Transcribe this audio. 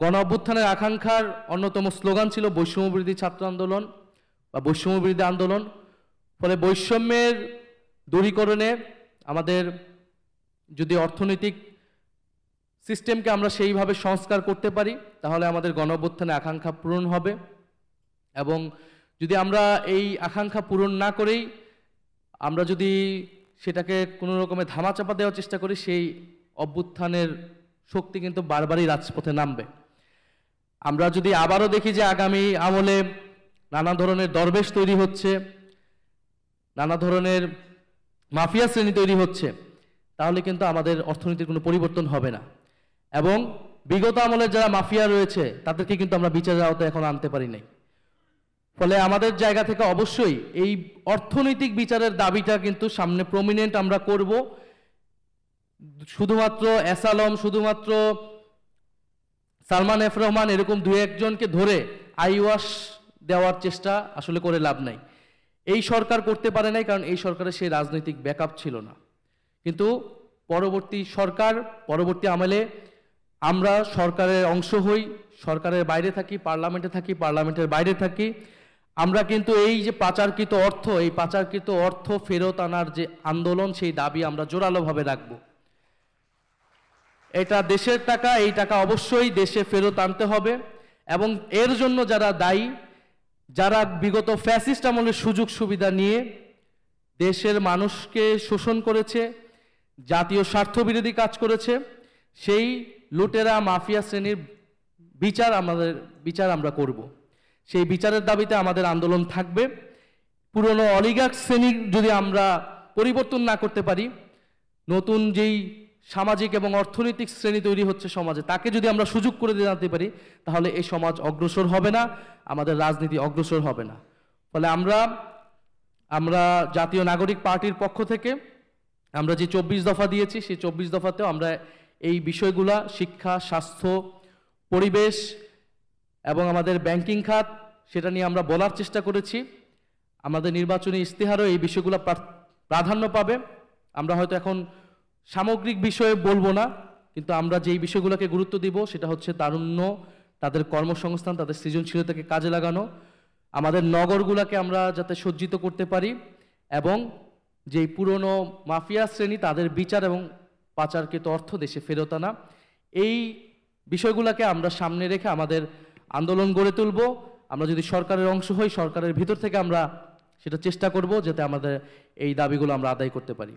গণ অভ্যুত্থানের আকাঙ্ক্ষার অন্যতম স্লোগান ছিল বৈষম্যবিরোধী ছাত্র আন্দোলন বা বৈষম্যবিরোধী আন্দোলন। ফলে বৈষম্যের দূরীকরণে আমাদের যদি অর্থনৈতিক সিস্টেমকে আমরা সেইভাবে সংস্কার করতে পারি, তাহলে আমাদের গণ অভ্যুত্থানের আকাঙ্ক্ষা পূরণ হবে। এবং যদি আমরা এই আকাঙ্ক্ষা পূরণ না করেই আমরা যদি সেটাকে কোনো রকমে ধামাচাপা দেওয়ার চেষ্টা করি, সেই অভ্যুত্থানের শক্তি কিন্তু বারবারই রাজপথে নামবে। আমরা যদি আবারও দেখি যে আগামী আমলে নানা ধরনের দরবেশ তৈরি হচ্ছে, নানা ধরনের মাফিয়া শ্রেণি তৈরি হচ্ছে, তাহলে কিন্তু আমাদের অর্থনীতির কোনো পরিবর্তন হবে না। এবং বিগত আমলের যারা মাফিয়া রয়েছে, তাদেরকে কিন্তু আমরা বিচারের আওতায় এখন আনতে পারি নাই। ফলে আমাদের জায়গা থেকে অবশ্যই এই অর্থনৈতিক বিচারের দাবিটা কিন্তু সামনে প্রমিনেন্ট আমরা করব। শুধুমাত্র এসালম শুধুমাত্র সালমান এফ রহমান এরকম দু একজনকে ধরে আইওয়াশ দেওয়ার চেষ্টা আসলে করে লাভ নাই। এই সরকার করতে পারে নাই কারণ এই সরকারের সেই রাজনৈতিক ব্যাকআপ ছিল না। কিন্তু পরবর্তী সরকার, পরবর্তী আমলে আমরা সরকারের অংশ হই, সরকারের বাইরে থাকি, পার্লামেন্টে থাকি, পার্লামেন্টের বাইরে থাকি। আমরা কিন্তু এই যে পাচারকৃত অর্থ, এই পাচারকৃত অর্থ ফেরত আনার যে আন্দোলন, সেই দাবি আমরা জোরালোভাবে রাখব। এটা দেশের টাকা, এই টাকা অবশ্যই দেশে ফেরত আনতে হবে। এবং এর জন্য যারা দায়ী, যারা বিগত ফ্যাসিস্ট আমলের সুযোগ সুবিধা নিয়ে দেশের মানুষকে শোষণ করেছে, জাতীয় স্বার্থবিরোধী কাজ করেছে, সেই লুটেরা মাফিয়া শ্রেণির বিচার আমাদের, বিচার আমরা করব। সেই বিচারের দাবিতে আমাদের আন্দোলন থাকবে। পুরনো অলিগার্ক শ্রেণির যদি আমরা পরিবর্তন না করতে পারি, নতুন যেই সামাজিক এবং অর্থনৈতিক শ্রেণি তৈরি হচ্ছে সমাজে। তাকে যদি আমরা সুযোগ করে দিতে পারি, তাহলে এই সমাজ অগ্রসর হবে না, আমাদের রাজনীতি অগ্রসর হবে না। ফলে আমরা আমরা জাতীয় নাগরিক পার্টির পক্ষ থেকে, আমরা যে চব্বিশ দফা দিয়েছি, সেই চব্বিশ দফাতেও আমরা এই বিষয়গুলা, শিক্ষা, স্বাস্থ্য, পরিবেশ এবং আমাদের ব্যাংকিং খাত, সেটা নিয়ে আমরা বলার চেষ্টা করেছি। আমাদের নির্বাচনী ইশতেহারও এই বিষয়গুলো প্রাধান্য পাবে। আমরা হয়তো এখন সামগ্রিক বিষয়ে বলব না, কিন্তু আমরা যেই বিষয়গুলোকে গুরুত্ব দিব সেটা হচ্ছে তারুণ্য, তাদের কর্মসংস্থান, তাদের সৃজনশীলতাকে কাজে লাগানো, আমাদের নগরগুলোকে আমরা যাতে সজ্জিত করতে পারি এবং যেই পুরনো মাফিয়া শ্রেণি তাদের বিচার এবং পাচারকৃত অর্থ দেশে ফেরত আনা, এই বিষয়গুলোকে আমরা সামনে রেখে আমাদের আন্দোলন গড়ে তুলব। আমরা যদি সরকারের অংশ হই, সরকারের ভিতর থেকে আমরা সেটা চেষ্টা করব যাতে আমাদের এই দাবিগুলো আমরা আদায় করতে পারি।